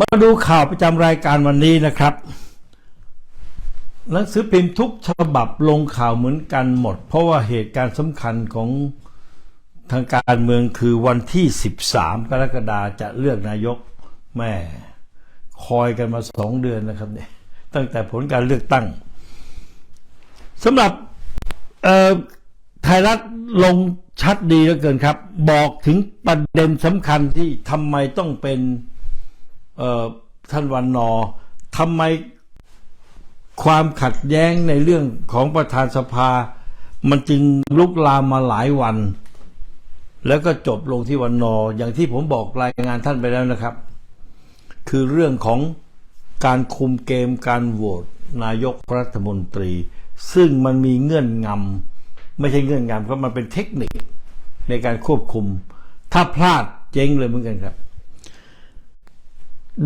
มาดูข่าวประจำรายการวันนี้นะครับหนังสือพิมพ์ทุกฉบับลงข่าวเหมือนกันหมด เพราะว่าเหตุการณ์สำคัญของทางการเมืองคือวันที่ 13 กรกฎาคมจะเลือกนายกแม่คอยกันมาสองเดือนนะครับเนี่ยตั้งแต่ผลการเลือกตั้งสำหรับไทยรัฐลงชัดดีเหลือเกินครับ บอกถึงประเด็นสำคัญที่ทำไมต้องเป็น ท่านวันนอทำไมความขัดแย้งในเรื่องของประธานสภา มันจึงลุกลามมาหลายวัน แล้วก็จบลงที่วันนอ อย่างที่ผมบอกรายงานท่านไปแล้วนะครับ คือเรื่องของการคุมเกมการโหวตนายกรัฐมนตรี ซึ่งมันมีเงื่อนงำไม่ใช่เงื่อนงำเพราะมันเป็นเทคนิคในการควบคุม ถ้าพลาดเจ๊งเลยเหมือนกันครับ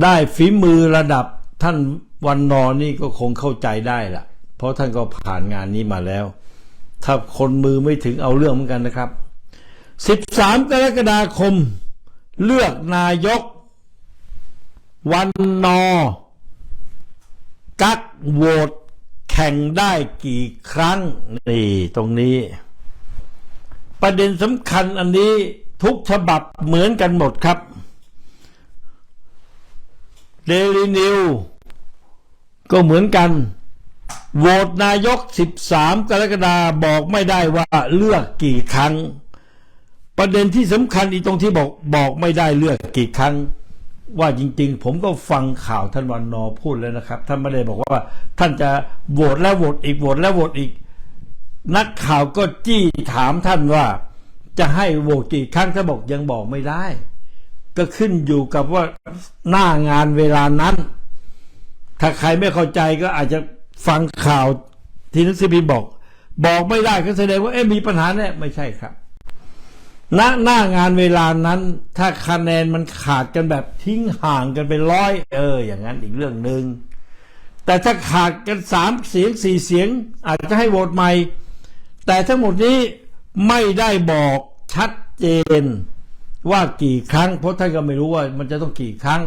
ได้ฝีมือระดับท่านวันนอร์นี่ก็คงเข้าใจได้ละเพราะท่านก็ผ่านงานนี้มาแล้ว ถ้าคนมือไม่ถึงเอาเรื่องเหมือนกันนะครับ 13 กรกฎาคม เลือกนายก วันนอ กักโหวตแข่งได้กี่ครั้งนี่ตรงนี้ ประเด็นสำคัญอันนี้ทุกฉบับเหมือนกันหมดครับ เดลินิวก็เหมือนกันโหวตนายก 13 กรกฎาคมบอกไม่ได้ว่าเลือกกี่ครั้ง ประเด็นที่สำคัญอีตรงที่บอกบอกไม่ได้เลือกกี่ครั้ง ว่าจริง ๆ ผมก็ฟังข่าวท่านวันนอพูดแล้วนะครับ ท่านไม่ได้บอกว่า ท่านจะโหวตแล้วโหวตอีกโหวตแล้วโหวตอีก นักข่าวก็จี้ถามท่านว่า จะให้โหวตกี่ครั้งท่านบอกยังบอกไม่ได้ ก็ขึ้นอยู่กับว่าหน้างานเวลานั้น ถ้าใครไม่เข้าใจก็อาจจะฟังข่าวที่นังสือพิมพ์บอก บอกไม่ได้ก็แสดงว่าเอ๊ะมีปัญหาแน่ไม่ใช่ครับณหน้างานเวลานั้น ถ้าคะแนนมันขาดกันแบบทิ้งห่างกันเป็นร้อยเออ อย่างนั้นอีกเรื่องหนึ่งแต่ถ้าขาดกันสามเสียงสี่เสียง อาจจะให้โหวตใหม่ แต่ทั้งหมดนี้ไม่ได้บอกชัดเจน ว่ากี่ครั้ง เพราะท่านก็ไม่รู้ว่ามันจะต้องกี่ครั้ง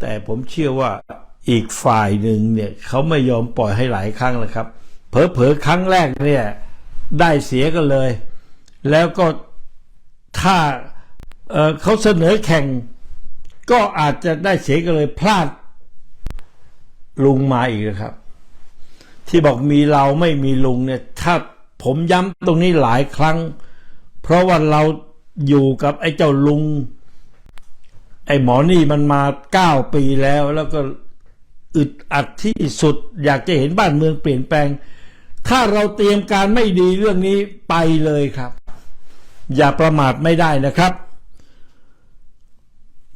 แต่ผมเชื่อว่าอีกฝ่ายหนึ่งเนี่ยเขาไม่ยอมปล่อยให้หลายครั้งเลยครับ เผลอๆครั้งแรกเนี่ยได้เสียกันเลย แล้วก็ถ้าเเขาเสนอแข่ง ก็อาจจะได้เสียกันเลยพลาดลุงมาอีกนะครับ ที่บอกมีเราไม่มีลุงเนี่ยถ้าผมย้ำตรงนี้หลายครั้ง เพราะว่าเรา อยู่กับไอ้เจ้าลุง ไอ้หมอนี่มันมาเก้าปีแล้วแล้วก็อึดอัดที่สุด อยากจะเห็นบ้านเมืองเปลี่ยนแปลง ถ้าเราเตรียมการไม่ดีเรื่องนี้ไปเลยครับ อย่าประมาทไม่ได้นะครับ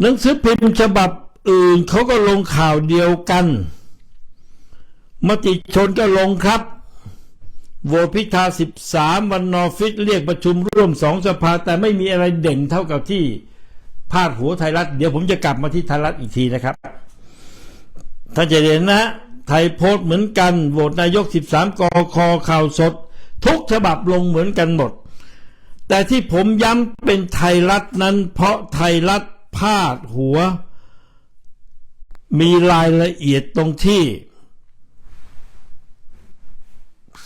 หนังสือพิมพ์ฉบับอื่นเขาก็ลงข่าวเดียวกัน มติชนก็ลงครับ โหวตพิธา 13 วันนอฟิตเรียกประชุมร่วมสองสภา แต่ไม่มีอะไรเด่นเท่ากับที่พาดหัวไทยรัฐ เดี๋ยวผมจะกลับมาที่ไทยรัฐอีกทีนะครับถ้าจะเห็นนะ ไทยโพสต์เหมือนกันโหวตนายก 13กคข่าวสด ทุกฉบับลงเหมือนกันหมด แต่ที่ผมย้ำเป็นไทยรัฐนั้น เพราะไทยรัฐพาดหัว มีรายละเอียดตรงที่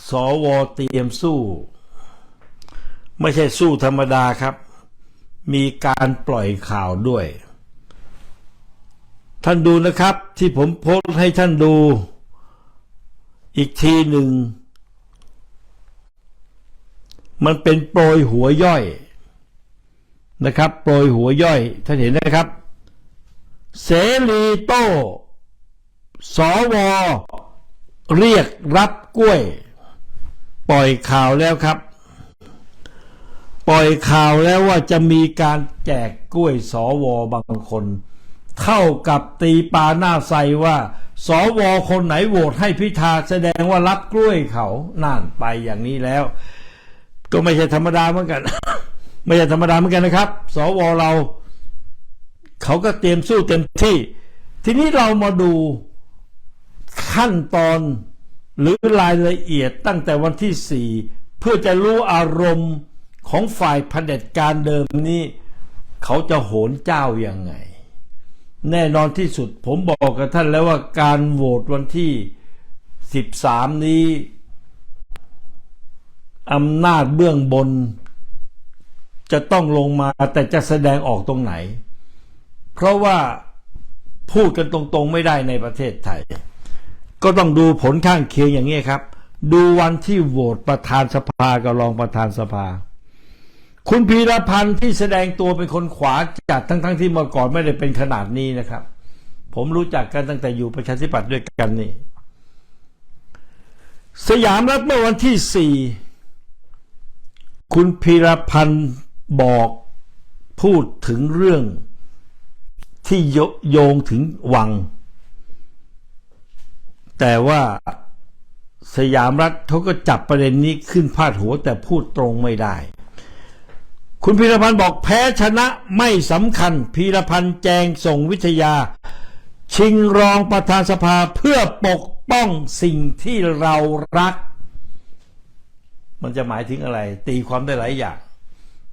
สวเตรียมสู้ ไม่ใช่สู้ธรรมดาครับ มีการปล่อยข่าวด้วย ท่านดูนะครับที่ผมโพสต์ให้ท่านดู อีกทีหนึ่ง มันเป็นโปรยหัวย่อยนะครับ โปรยหัวย่อย ท่านเห็นนะครับ เสรีโตสวเรียกรับกล้วย ปล่อยข่าวแล้วครับ ปล่อยข่าวแล้วว่าจะมีการแจกกล้วยสวบางคน เท่ากับตีปาหน้าใสว่าสวคนไหนโหวตให้พิธาแสดงว่ารับกล้วยเขานั่นไปอย่างนี้แล้ว ก็ไม่ใช่ธรรมดาเหมือนกัน ไม่ใช่ธรรมดาเหมือนกันนะครับ สวเรา เขาก็เตรียมสู้เต็มที่ ทีนี้เรามาดูขั้นตอน หรือรายละเอียดตั้งแต่วันที่สี่เพื่อจะรู้อารมณ์ของฝ่ายเผด็จการเดิมนี้ เขาจะโหนเจ้ายังไง แน่นอนที่สุดผมบอกกับท่านแล้วว่าการโหวตวันที่ 13 นี้อำนาจเบื้องบน จะต้องลงมาแต่จะแสดงออกตรงไหน เพราะว่าพูดกันตรงๆไม่ได้ในประเทศไทย ก็ต้องดูผลข้างเคียงอย่างนี้ครับ ดูวันที่โหวตประธานสภากับรองประธานสภา คุณพีรพันธ์ที่แสดงตัวเป็นคนขวาจัดทั้งๆทที่เมื่อก่อนไม่ได้เป็นขนาดนี้นะครับ ผมรู้จักกันตั้งแต่อยู่ประชาธิปัตย์ด้วยกันนี่ สยามรัฐเมื่อวันที่สี่คุณพีรพันธ์บอกพูดถึงเรื่องที่โยโยงถึงวัง แต่ว่าสยามรัฐเขาก็จับประเด็นนี้ขึ้นพาดหัวแต่พูดตรงไม่ได้ คุณพีรพันธ์บอกแพ้ชนะไม่สำคัญพีรพันธ์แจงส่งวิทยา ชิงรองประธานสภาเพื่อปกป้องสิ่งที่เรารัก มันจะหมายถึงอะไร ตีความได้หลายอย่าง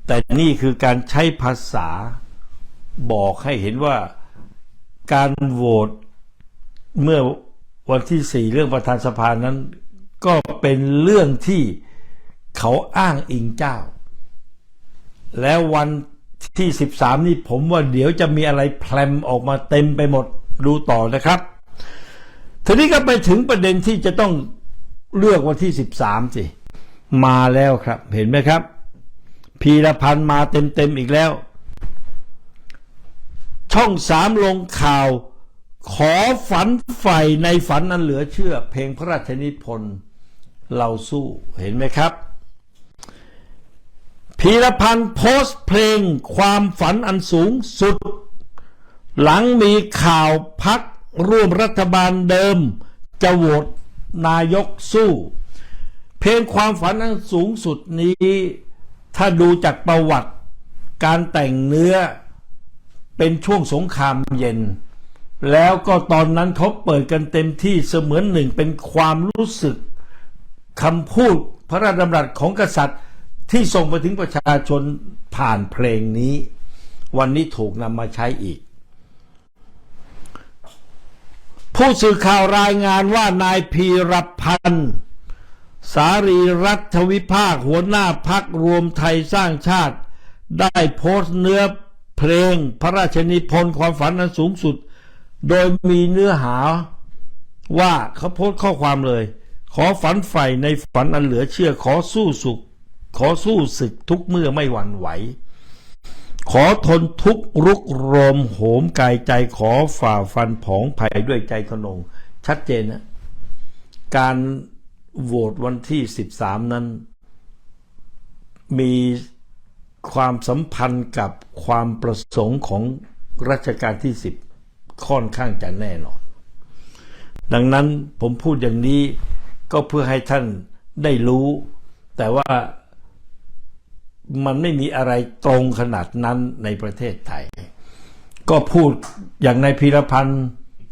แต่นี่คือการใช้ภาษาบอกให้เห็นว่าการโหวตเมื่อ วันที่สี่เรื่องประธานสภานั้น ก็เป็นเรื่องที่เขาอ้างอิงเจ้า แล้ววันที่ 13 นี่ผมว่าเดี๋ยวจะมีอะไรแพลมออกมาเต็มไปหมดดูต่อนะครับ ทีนี้ก็ไปถึงประเด็นที่จะต้องเลือกวันที่ 13 สิ มาแล้วครับ เห็นไหมครับ พีรพันธ์มาเต็มๆอีกแล้ว ช่องสามลงข่าว ขอฝันใฝ่ในฝันอันเหลือเชื่อ เพลงพระราชนิพนธ์เราสู้เห็นไหมครับพีรพันธ์โพสต์เพลงความฝันอันสูงสุด หลังมีข่าวพักร่วมรัฐบาลเดิม จะโหวตนายกสู้ เพลงความฝันอันสูงสุดนี้ ถ้าดูจากประวัติการแต่งเนื้อเป็นช่วงสงครามเย็น แล้วก็ตอนนั้นเขาเปิดกันเต็มที่เสมือนหนึ่งเป็นความรู้สึกคำพูดพระราชดำรัสของกษัตริย์ที่ส่งไปถึงประชาชนผ่านเพลงนี้ วันนี้ถูกนำมาใช้อีก ผู้สื่อข่าวรายงานว่านายพีรพันธ์สารีรัฐวิภาคหัวหน้าพักรวมไทยสร้างชาติ ได้โพสต์เนื้อเพลงพระราชนิพนธ์ความฝันอันสูงสุด โดยมีเนื้อหาว่าเขาโพสต์ข้อความเลย ขอฝันใฝ่ในฝันอันเหลือเชื่อขอสู้สุข ขอสู้ศึกทุกเมื่อไม่หวั่นไหว ขอทนทุกข์รุกโรมโหมกายใจขอฝ่าฟันผองภัยด้วยใจทนง ชัดเจนนะ การโหวตวันที่ 13 นั้น มีความสัมพันธ์กับความประสงค์ของรัชกาลที่ 10 ค่อนข้างจะแน่นอน ดังนั้นผมพูดอย่างนี้ก็เพื่อให้ท่านได้รู้ แต่ว่ามันไม่มีอะไรตรงขนาดนั้นในประเทศไทย ก็พูดอย่างในพีรพันธ์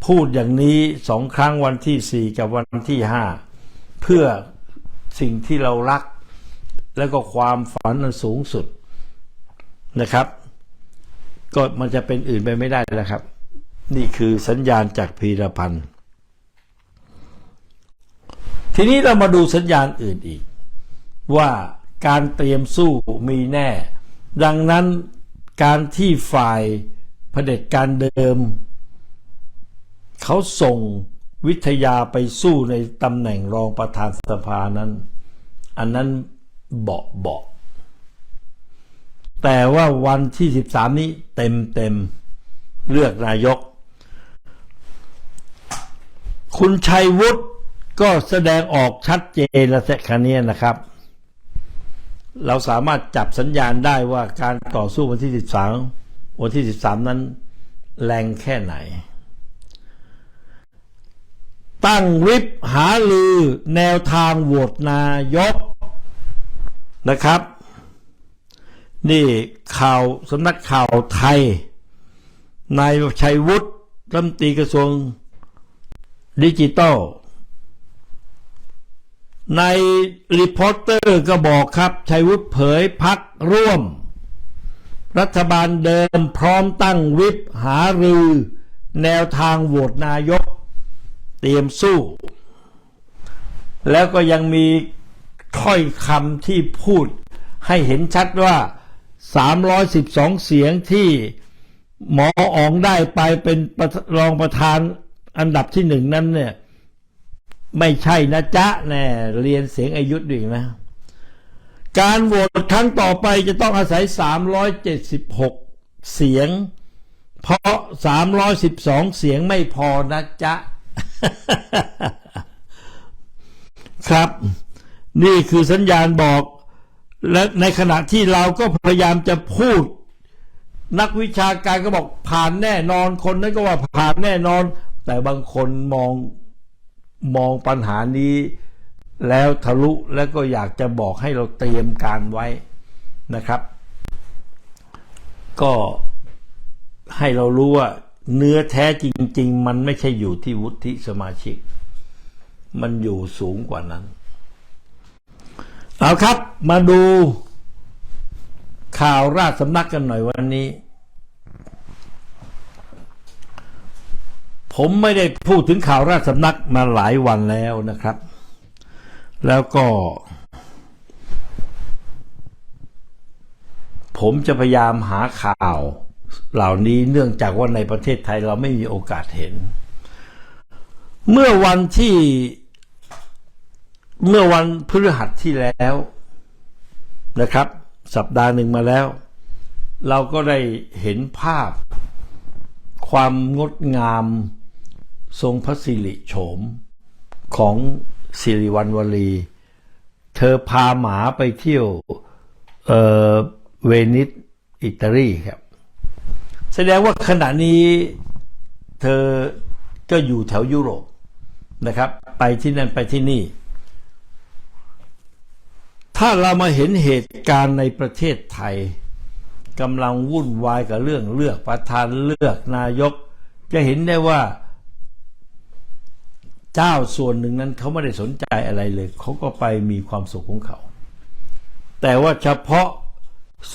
พูดอย่างนี้สองครั้งวันที่สี่กับวันที่ห้าเพื่อสิ่งที่เรารัก แล้วก็ความฝันอันสูงสุดนะครับ ก็มันจะเป็นอื่นไปไม่ได้แล้วครับ นี่คือสัญญาณจากพีรพันธ์ทีนี้เรามาดูสัญญาณอื่นอีก ว่าการเตรียมสู้มีแน่ ดังนั้นการที่ฝ่ายเผด็จการเดิม เขาส่งวิทยาไปสู้ในตำแหน่งรองประธานสภานั้น อันนั้นเบาเบาแต่ว่าวันที่ 13 นี้เต็มเต็มเลือกนายก คุณชัยวุฒิก็แสดงออกชัดเจนและแค่คันนี้นะครับ เราสามารถจับสัญญาณได้ว่าการต่อสู้วันที่ 13 วันที่ 13 นั้นแรงแค่ไหน ตั้งวิปหาลือแนวทางโหวตนายกนะครับ นี่ข่าวสำนักข่าวไทย นายชัยวุฒิรัฐมนตรีกระทรวง ดิจิตอลในรีพอร์เตอร์ก็บอกครับชัยวุฒิเผยพักร่วม รัฐบาลเดิมพร้อมตั้งวิปหารือ แนวทางโหวตนายก เตรียมสู้ แล้วก็ยังมีถ้อยคำที่พูดให้เห็นชัดว่า 312 เสียงที่หมออองได้ไปเป็นรองประธาน อันดับที่หนึ่งนั้นเนี่ย ไม่ใช่นะจ๊ะแน่เรียนเสียงอายุด้วยนะการโหวตครั้งต่อไปจะต้องอาศัย 376 เสียง เพราะ 312 เสียงไม่พอนะจ๊ะ ครับ นี่คือสัญญาณบอก และในขณะที่เราก็พยายามจะพูด นักวิชาการก็บอกผ่านแน่นอนคนนั้นก็ว่าผ่านแน่นอน แต่บางคนมองมองปัญหานี้แล้วทะลุแล้วก็อยากจะบอกให้เราเตรียมการไว้นะครับ ก็ให้เรารู้ว่าเนื้อแท้จริง ๆ มันไม่ใช่อยู่ที่วุฒิสมาชิก มันอยู่สูงกว่านั้น เอาครับมาดูข่าวราชสำนักกันหน่อยวันนี้ ผมไม่ได้พูดถึงข่าวราชสำนักมาหลายวันแล้วนะครับ แล้วก็ ผมจะพยายามหาข่าว เหล่านี้เนื่องจากว่าในประเทศไทยเราไม่มีโอกาสเห็น เมื่อวันที่เมื่อวันพฤหัสที่แล้วนะครับ สัปดาห์หนึ่งมาแล้ว เราก็ได้เห็นภาพความงดงาม ทรงพระสิริโฉม ของสิริวัณวลี เธอพาหมาไปเที่ยวเเวนิสอิตาลีครับ แสดงว่าขณะนี้เธอก็อยู่แถวยุโรปนะครับ ไปที่นั่นไปที่นี่ ถ้าเรามาเห็นเหตุการณ์ในประเทศไทยกำลังวุ่นวายกับเรื่องเลือกประธานเลือกนายก จะเห็นได้ว่า เจ้าส่วนหนึ่งนั้นเขาไม่ได้สนใจอะไรเลย เขาก็ไปมีความสุขของเขา แต่ว่าเฉพาะ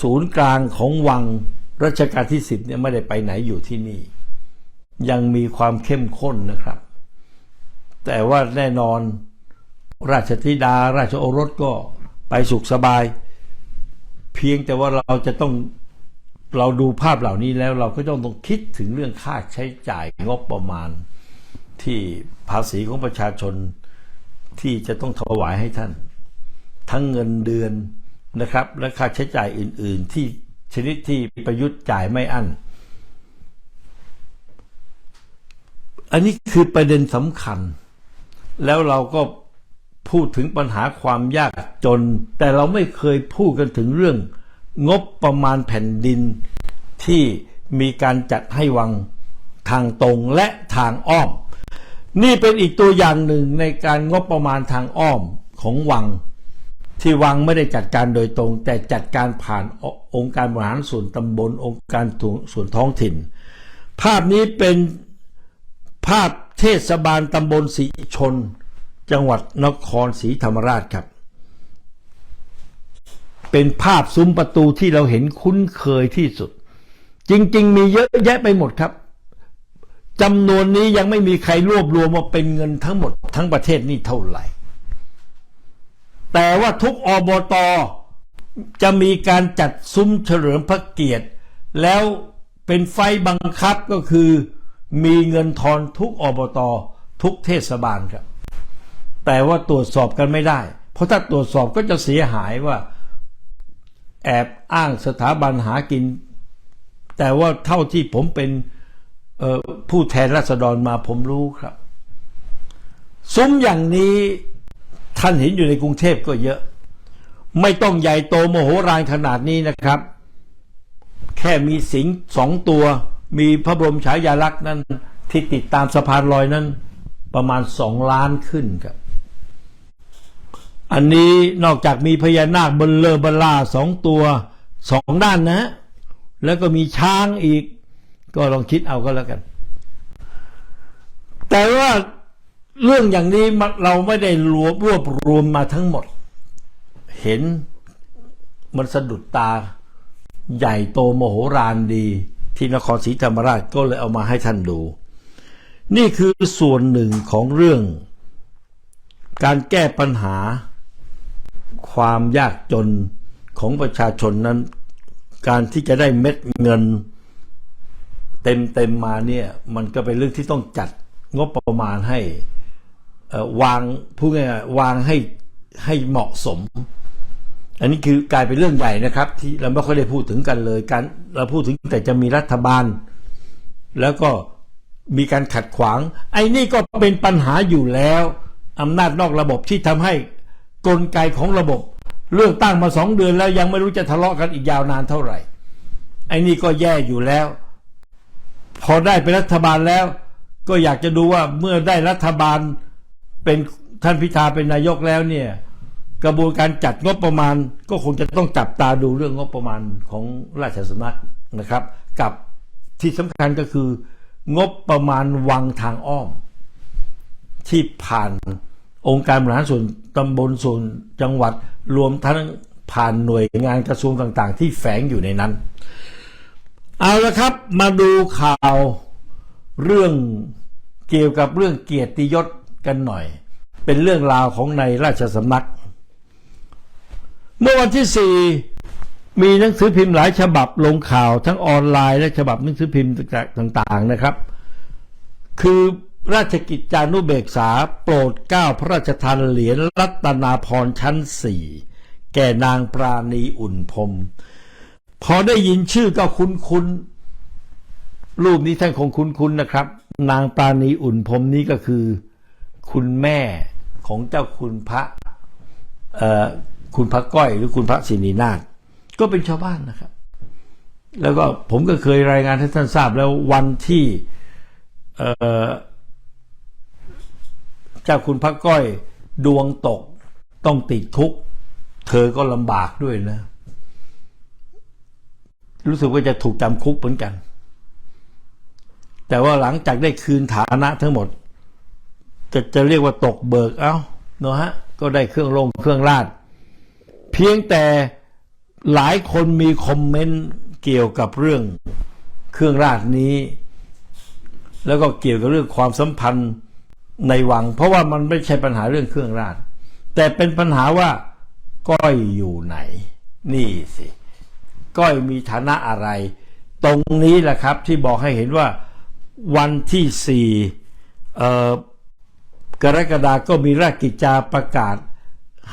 ศูนย์กลางของวังรัชกาลที่สิบเนี่ยไม่ได้ไปไหนอยู่ที่นี่ ยังมีความเข้มข้นนะครับ แต่ว่าแน่นอนราชธิดาราชโอรสก็ไปสุขสบาย เพียงแต่ว่าเราจะต้องเราดูภาพเหล่านี้แล้วเราก็ต้องต้องคิดถึงเรื่องค่าใช้จ่ายงบประมาณ ที่ภาษีของประชาชนที่จะต้องถวายให้ท่าน ทั้งเงินเดือนนะครับ และค่าใช้จ่ายอื่น ๆ ที่ชนิดที่ประยุทธ์จ่ายไม่อั้น อันนี้คือประเด็นสำคัญ แล้วเราก็พูดถึงปัญหาความยากจน แต่เราไม่เคยพูดกันถึงเรื่อง งบประมาณแผ่นดินที่มีการจัดให้วังทางตรงและทางอ้อม นี่เป็นอีกตัวอย่างหนึ่งในการงบประมาณทางอ้อมของวัง ที่วังไม่ได้จัดการโดยตรง แต่จัดการผ่านอองค์การบริหารส่วนตำบล องค์การส่วนท้องถิ่น ภาพนี้เป็นภาพเทศบาลตำบลศรีชน จังหวัดนครศรีธรรมราชครับ เป็นภาพซุ้มประตูที่เราเห็นคุ้นเคยที่สุด จริง ๆ มีเยอะแยะไปหมดครับ จำนวนนี้ยังไม่มีใครรวบรวมมาเป็นเงินทั้งหมดทั้งประเทศนี่เท่าไหร่ แต่ว่าทุกอบตจะมีการจัดซุ้มเฉลิมพระเกียรติ แล้วเป็นไฟบังคับก็คือ มีเงินทอนทุกอบตทุกเทศบาลครับ แต่ว่าตรวจสอบกันไม่ได้ เพราะถ้าตรวจสอบก็จะเสียหายว่า แอบอ้างสถาบันหากิน แต่ว่าเท่าที่ผมเป็น ผู้แทนราษฎรมาผมรู้ครับ ซุ้มอย่างนี้ท่านเห็นอยู่ในกรุงเทพก็เยอะ ไม่ต้องใหญ่โตโมโหรานขนาดนี้นะครับ แค่มีสิงสองตัว มีพระบรมฉายาลักษณ์นั้นที่ติดตามสะพานลอยนั้น ประมาณสองล้านขึ้นครับ อันนี้นอกจากมีพญานาคบนเลอบลลาสองตัวสองด้านนะ แล้วก็มีช้างอีก ก็ลองคิดเอาก็แล้วกัน แต่ว่าเรื่องอย่างนี้เราไม่ได้รวบรวบรวมมาทั้งหมด เห็นมันสะดุดตา ใหญ่โตโมโหรานดี ที่นครศรีธรรมราชก็เลยเอามาให้ท่านดู นี่คือส่วนหนึ่งของเรื่อง การแก้ปัญหา ความยากจนของประชาชนนั้น การที่จะได้เม็ดเงิน เต็มเต็มมาเนี่ยมันก็เป็นเรื่องที่ต้องจัดงบประมาณให้วางพูดง่ายวางให้ให้เหมาะสม อันนี้คือกลายเป็นเรื่องใหญ่นะครับ ที่เราไม่ค่อยได้พูดถึงกันเลยการเราพูดถึงแต่จะมีรัฐบาล แล้วก็มีการขัดขวาง ไอ้นี่ก็เป็นปัญหาอยู่แล้วอำนาจนอกระบบที่ทำให้กลไกของระบบ เลือกตั้งมาสองเดือนแล้วยังไม่รู้จะทะเลาะกันอีกยาวนานเท่าไหร่ไอ้นี่ก็แย่อยู่แล้ว พอได้เป็นรัฐบาลแล้ว ก็อยากจะดูว่าเมื่อได้รัฐบาลเป็นท่านพิธาเป็นนายกแล้วเนี่ย กระบวนการจัดงบประมาณ ก็คงจะต้องจับตาดูเรื่องงบประมาณของราชสำนักนะครับ กับที่สำคัญก็คืองบประมาณวังทางอ้อม ที่ผ่านองค์การบริหารส่วนตำบลส่วนจังหวัดรวมทั้งผ่านหน่วยงานกระทรวงต่างๆ ที่แฝงอยู่ในนั้น เอาละครับมาดูข่าวเรื่องเกี่ยวกับเรื่องเกียรติยศกันหน่อย เป็นเรื่องราวของในราชสำนัก เมื่อวันที่ 4 มีหนังสือพิมพ์หลายฉบับลงข่าวทั้งออนไลน์และฉบับหนังสือพิมพ์ต่างๆนะครับ คือราชกิจจานุเบกษาโปรดเกล้าพระราชทานเหรียญรัตนาพรชั้นสี่แก่นางปราณีอุ่นพรม พอได้ยินชื่อก็คุ้นๆรูปนี้ท่านคงคุ้นๆนนะครับ นางปราณีอุ่นพรมนี้ก็คือ คุณแม่ของเจ้าคุณพระคุณพระก้อยหรือคุณพระศินีนาถก็เป็นชาวบ้านนะครับ แล้วก็ผมก็เคยรายงานให้ท่านทราบแล้ววันที่เอ่อเจ้าคุณพระก้อยดวงตกต้องติดคุก เธอก็ลำบากด้วยนะ รู้สึกว่าจะถูกจำคุกเหมือนกัน แต่ว่าหลังจากได้คืนฐานะทั้งหมด จะจะเรียกว่าตกเบิกเอ้าเนอะฮะก็ได้เครื่องลงเครื่องราดเพียงแต่หลายคนมีคอมเมนต์เกี่ยวกับเรื่องเครื่องราชนี้ แล้วก็เกี่ยวกับเรื่องความสัมพันธ์ในวัง เพราะว่ามันไม่ใช่ปัญหาเรื่องเครื่องราชแต่เป็นปัญหาว่าก้อยอยู่ไหน นี่สิ ก้อยมีฐานะอะไร ตรงนี้แหละครับที่บอกให้เห็นว่าวันที่สี่กรกฎาก็มีราชกิจจาประกาศ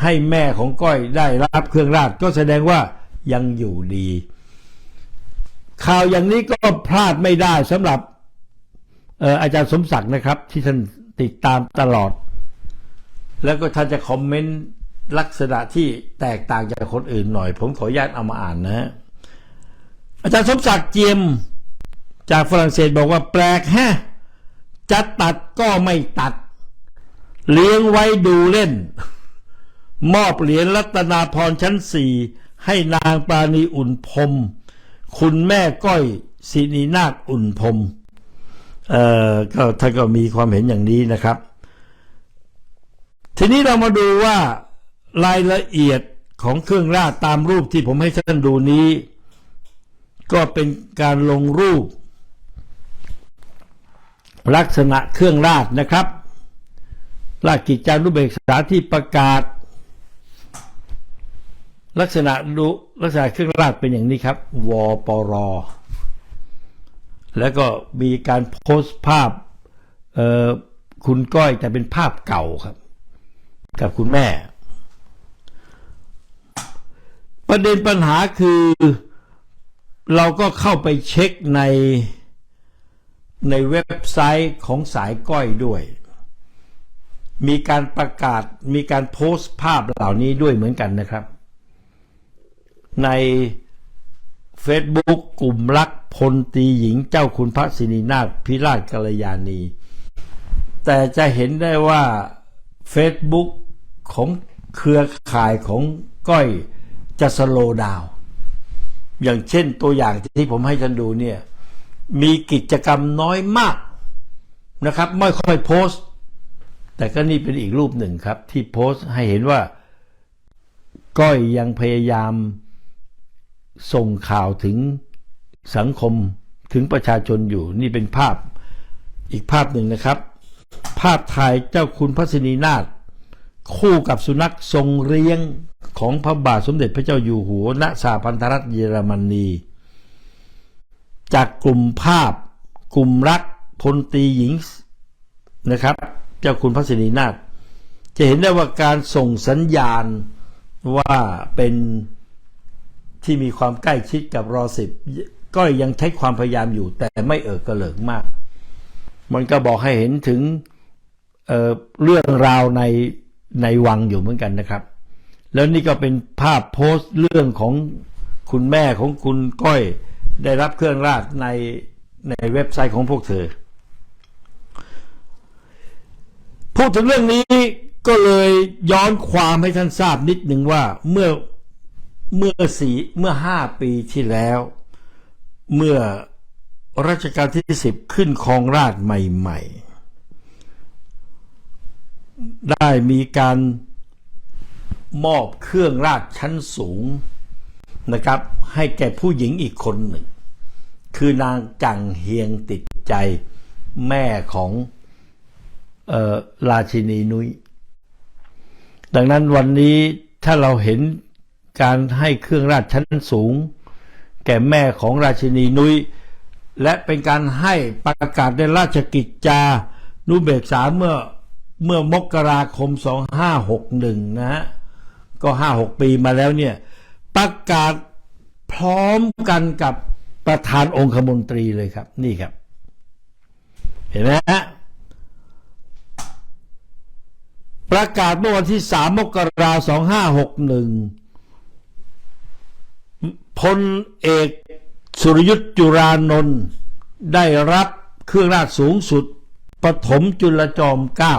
ให้แม่ของก้อยได้รับเครื่องราชก็แสดงว่ายังอยู่ดี ข่าวอย่างนี้ก็พลาดไม่ได้สำหรับเอ่ออาจารย์สมศักดิ์นะครับ ที่ท่านติดตามตลอด แล้วก็ท่านจะคอมเมนต์ลักษณะที่แตกต่างจากคนอื่นหน่อย ผมขออนุญาตเอามาอ่านนะฮะ อาจารย์สมศักดิ์เจียม จากฝรั่งเศสบอกว่าแปลกแฮะจะตัดก็ไม่ตัด เลี้ยงไว้ดูเล่น มอบเหรียญรัตนาพรชั้นสี่ให้นางปราณีอุ่นพรมคุณแม่ก้อยศินีนาคอุ่นพรมเอ่อก็ท่านก็มีความเห็นอย่างนี้นะครับ ทีนี้เรามาดูว่ารายละเอียดของเครื่องราชตามรูปที่ผมให้ท่านดูนี้ ก็เป็นการลงรูป ลักษณะเครื่องราชนะครับราชกิจจานุเบกษาที่ประกาศ ลักษณะดูลักษณะเครื่องราชเป็นอย่างนี้ครับวปร แล้วก็มีการโพสต์ภาพคุณก้อยแต่เป็นภาพเก่าครับ กับคุณแม่ ประเด็นปัญหาคือ เราก็เข้าไปเช็คในในเว็บไซต์ของสายก้อยด้วย มีการประกาศมีการโพสต์ภาพเหล่านี้ด้วยเหมือนกันนะครับ ใน Facebook กลุ่มรักพลตีหญิงเจ้าคุณพระศินีนาถพิราชกัลยาณี แต่จะเห็นได้ว่า Facebook ของเครือข่ายของก้อยจะสโลดาว อย่างเช่นตัวอย่างที่ผมให้ท่านดูเนี่ยมีกิจกรรมน้อยมากนะครับ ไม่ค่อยโพสต์ แต่ก็นี่เป็นอีกรูปหนึ่งครับ ที่โพสต์ให้เห็นว่า ก้อยยังพยายามส่งข่าวถึงสังคมถึงประชาชนอยู่ นี่เป็นภาพอีกภาพหนึ่งนะครับ ภาพถ่ายเจ้าคุณพระสินีนาถคู่กับสุนัขทรงเลี้ยง ของพระบาทสมเด็จพระเจ้าอยู่หัวณสหพันธรัฐเยอรมนี จากกลุ่มภาพกลุ่มรักพลตีหญิงนะครับ เจ้าคุณพระสินีนาถจะเห็นได้ว่าการส่งสัญญาณว่าเป็นที่มีความใกล้ชิดกับรอสิบก็ยังใช้ความพยายามอยู่ แต่ไม่เอิกกระเหลิกมาก มันก็บอกให้เห็นถึงเเรื่องราวในในวังอยู่เหมือนกันนะครับ แล้วนี่ก็เป็นภาพโพสต์เรื่องของคุณแม่ของคุณก้อย ได้รับเครื่องราชในในเว็บไซต์ของพวกเธอ พูดถึงเรื่องนี้ก็เลยย้อนความให้ท่านทราบนิดหนึ่งว่าเมื่อเมื่อสี่เมื่อห้าปีที่แล้ว เมื่อรัชกาลที่สิบขึ้นครองราชใหม่ ๆ ได้มีการ มอบเครื่องราชชั้นสูงนะครับ ให้แก่ผู้หญิงอีกคนหนึ่ง คือนางจังเฮียงติดใจแม่ของออราชินีนุย้ยดังนั้นวันนี้ถ้าเราเห็นการให้เครื่องราชชั้นสูง แก่แม่ของราชินีนุย้ยและเป็นการให้ประกาศในราชกิจจานุเบกษาเมื่อเมื่อมกราคม 2561 นะฮะ ก็5-6ปีมาแล้วเนี่ยประกาศพร้อมกันกับประธานองคมนตรีเลยครับ นี่ครับ เห็นไหมฮะประกาศเมื่อวันที่3มกราคม2561พลเอกสุรยุทธ์จุรานนท์ได้รับเครื่องราชสูงสุดปฐมจุลจอมเกล้า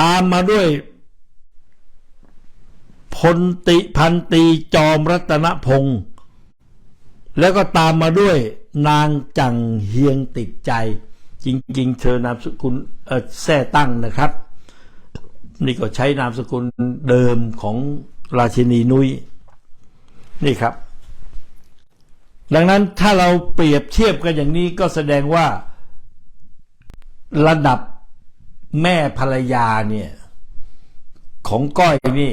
ตามมาด้วย พลติพันตีจอมรัตนพงศ์แล้วก็ตามมาด้วยนางจังเฮียงติดใจ จริง ๆ เธอนามสกุลแท่ตั้งนะครับ นี่ก็ใช้นามสกุลเดิมของราชินีนุย้ยนี่ครับ ดังนั้นถ้าเราเปรียบเทียบกันอย่างนี้ก็แสดงว่าระดับแม่ภรรยาเนี่ย ของก้อยนี่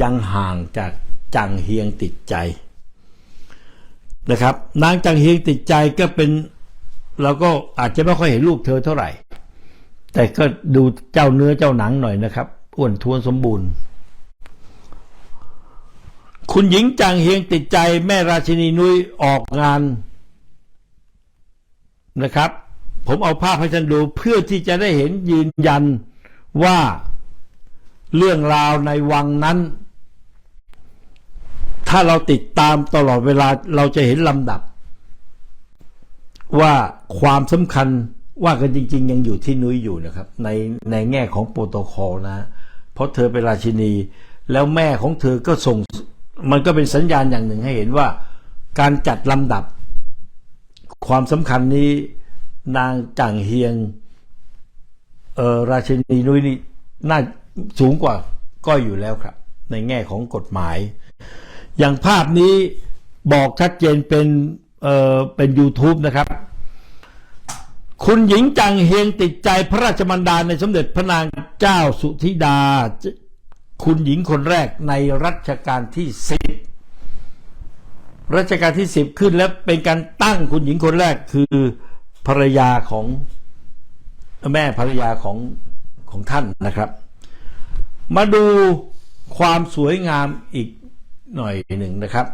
ยังห่างจากจังเฮียงติดใจนะครับ นางจังเฮียงติดใจก็เป็นเราก็อาจจะไม่ค่อยเห็นลูกเธอเท่าไหร่ แต่ก็ดูเจ้าเนื้อเจ้าหนังหน่อยนะครับอ้วนท้วนสมบูรณ์ คุณหญิงจังเฮียงติดใจแม่ราชินีนุ้ยออกงานนะครับ ผมเอาภาพให้ท่านดูเพื่อที่จะได้เห็นยืนยันว่า เรื่องราวในวังนั้น ถ้าเราติดตามตลอดเวลาเราจะเห็นลำดับ ว่าความสำคัญว่ากันจริง ๆ ยังอยู่ที่นุ้ยอยู่นะครับ ในในแง่ของโปรโตคอลนะ เพราะเธอเป็นราชินี แล้วแม่ของเธอก็ส่ง มันก็เป็นสัญญาณอย่างหนึ่งให้เห็นว่า การจัดลำดับ ความสำคัญนี้นางจังเฮียงเออราชินีนุ้ยนี่น่า สูงกว่าก้อยอยู่แล้วครับ ในแง่ของกฎหมาย อย่างภาพนี้บอกชัดเจนเป็นเออเป็น YouTube นะครับ คุณหญิงจังเฮียงติดใจพระราชมันดาในสมเด็จพระนางเจ้าสุธิดา คุณหญิงคนแรกในรัชกาลที่สิบรัชกาลที่สิบขึ้นแล้วเป็นการตั้งคุณหญิงคนแรกคือภรรยาของแม่ภรรยาของของท่านนะครับ มาดูความสวยงามอีกหน่อยหนึ่งนะครับ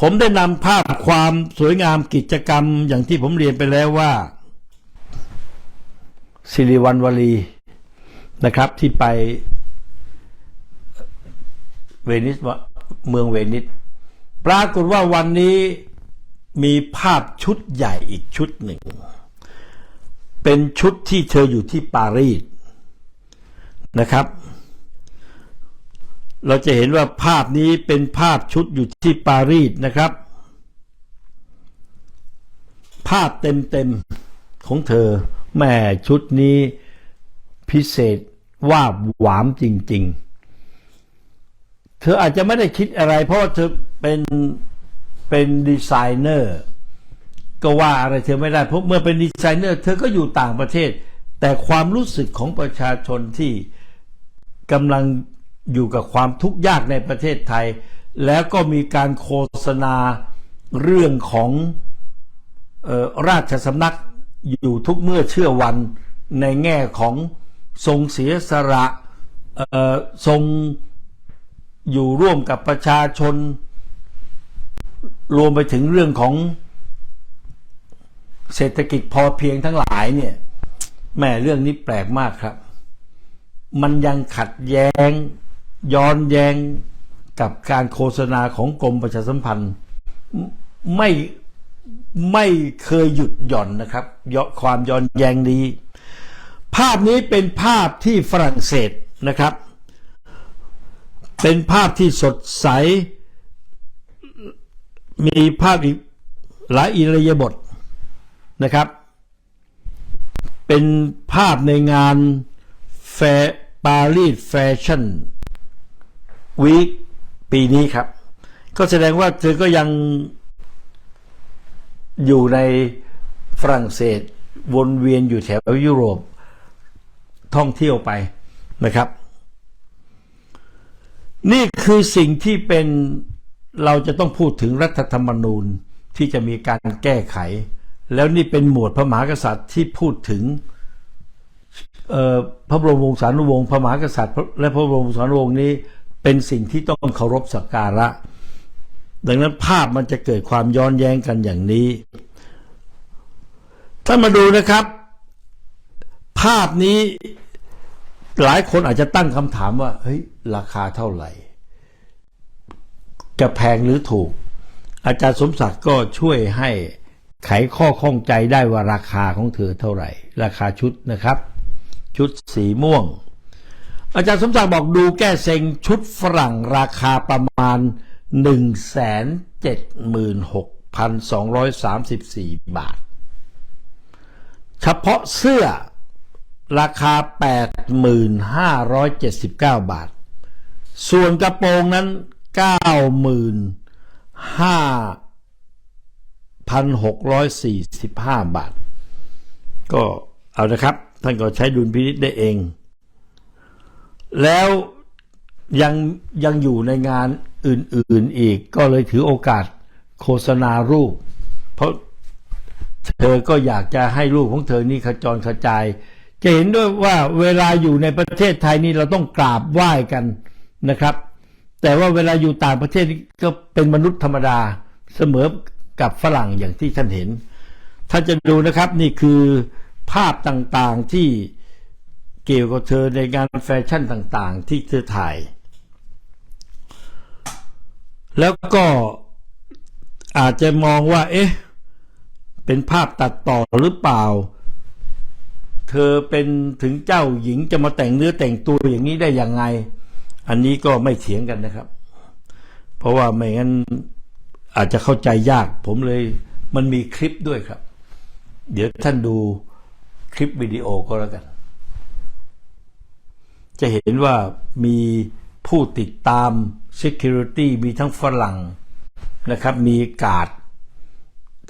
ผมได้นำภาพความสวยงามกิจกรรมอย่างที่ผมเรียนไปแล้วว่าสิริวัณวลีนะครับที่ไปเวนิสเมืองเวนิสปรากฏว่าวันนี้มีภาพชุดใหญ่อีกชุดหนึ่ง เป็นชุดที่เธออยู่ที่ปารีสนะครับ เราจะเห็นว่าภาพนี้เป็นภาพชุดอยู่ที่ปารีสนะครับ ภาพเต็มๆของเธอแม่ชุดนี้พิเศษว่าหวามจริง ๆ เธออาจจะไม่ได้คิดอะไรเพราะว่าเธอเป็นเป็นดีไซเนอร์ ก็ว่าอะไรเธอไม่ได้เพราะเมื่อเป็นดีไซเนอร์เธอก็อยู่ต่างประเทศ แต่ความรู้สึกของประชาชนที่กำลังอยู่กับความทุกข์ยากในประเทศไทย แล้วก็มีการโฆษณาเรื่องของออราชสำนักอยู่ทุกเมื่อเชื่อวันในแง่ของทรงเสียสละทรงอยู่ร่วมกับประชาชน รวมไปถึงเรื่องของ เศรษฐกิจพอเพียงทั้งหลายเนี่ยแม่เรื่องนี้แปลกมากครับ มันยังขัดแย้ง ย้อนแย้งกับการโฆษณาของกรมประชาสัมพันธ์ ไม่ไม่เคยหยุดหย่อนนะครับยความย้อนแย้งนี้ ภาพนี้เป็นภาพที่ฝรั่งเศสนะครับ เป็นภาพที่สดใส มีภาพอีกหลายอิริยาบถ นะครับ เป็นภาพในงานแฟปารีสแฟชั่นวีคปีนี้ครับ ก็แสดงว่าเธอก็ยังอยู่ในฝรั่งเศสวนเวียนอยู่แถวยุโรปท่องเที่ยวไปนะครับ นี่คือสิ่งที่เป็นเราจะต้องพูดถึงรัฐธรรมนูญที่จะมีการแก้ไข แล้วนี่เป็นหมวดพระมหากษัตริย์ที่พูดถึงพระบรมวงศานุวงศ์พระมหากษัตริย์ และพระบรมวงศานุวงศ์นี้เป็นสิ่งที่ต้องเคารพสักการะ ดังนั้นภาพมันจะเกิดความย้อนแย้งกันอย่างนี้ ถ้ามาดูนะครับ ภาพนี้หลายคนอาจจะตั้งคำถามว่าเฮ้ยราคาเท่าไหร่ จะแพงหรือถูก อาจารย์สมศักดิ์ก็ช่วยให้ ไขข้อข้องใจได้ว่าราคาของเธอเท่าไหร่ ราคาชุดนะครับ ชุดสีม่วง อาจารย์สมศักดิ์บอกดูแก้เซ็งชุดฝรั่งราคาประมาณ 176,234 บาท เฉพาะเสื้อราคา 8,579 บาท ส่วนกระโปรงนั้น 95,645 บาท ก็เอานะครับ ท่านก็ใช้ดุลพินิษได้เอง แล้วยังยังอยู่ในงานอื่นๆอีก ก็เลยถือโอกาสโฆษณารูป เพราะเธอก็อยากจะให้รูปของเธอนี่ขจรกระจาย จะเห็นด้วยว่าเวลาอยู่ในประเทศไทยนี่เราต้องกราบไหว้กันนะครับ แต่ว่าเวลาอยู่ต่างประเทศก็เป็นมนุษย์ธรรมดาเสมอ กับฝรั่งอย่างที่ท่านเห็น ท่านจะดูนะครับนี่คือภาพต่างๆที่เกี่ยวกับเธอในงานแฟชั่นต่างๆ ที่เธอถ่าย แล้วก็อาจจะมองว่า เอ๊ะ เป็นภาพตัดต่อหรือเปล่า เธอเป็นถึงเจ้าหญิงจะมาแต่งเนื้อแต่งตัวอย่างนี้ได้ยังไง อันนี้ก็ไม่เถียงกันนะครับ เพราะว่าไม่งั้น อาจจะเข้าใจยาก ผมเลยมันมีคลิปด้วยครับ เดี๋ยวท่านดูคลิปวิดีโอก็แล้วกัน จะเห็นว่ามีผู้ติดตาม Security มีทั้งฝรั่งนะครับ มีกาด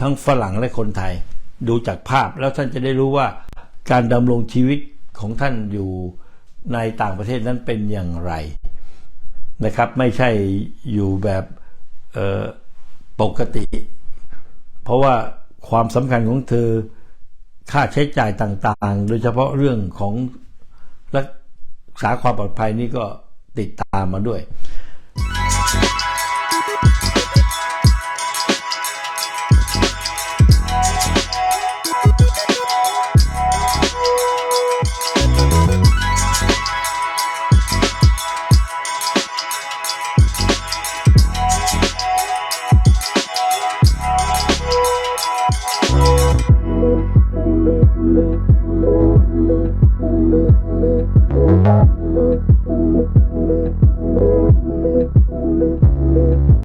ทั้งฝรั่งและคนไทย ดูจากภาพแล้วท่านจะได้รู้ว่าการดำรงชีวิตของท่านอยู่ในต่างประเทศนั้นเป็นอย่างไรนะครับ ไม่ใช่อยู่แบบ ปกติ เพราะว่าความสำคัญของเธอค่าใช้จ่ายต่างๆ โดยเฉพาะเรื่องของรักษาความปลอดภัยนี่ก็ติดตามมาด้วย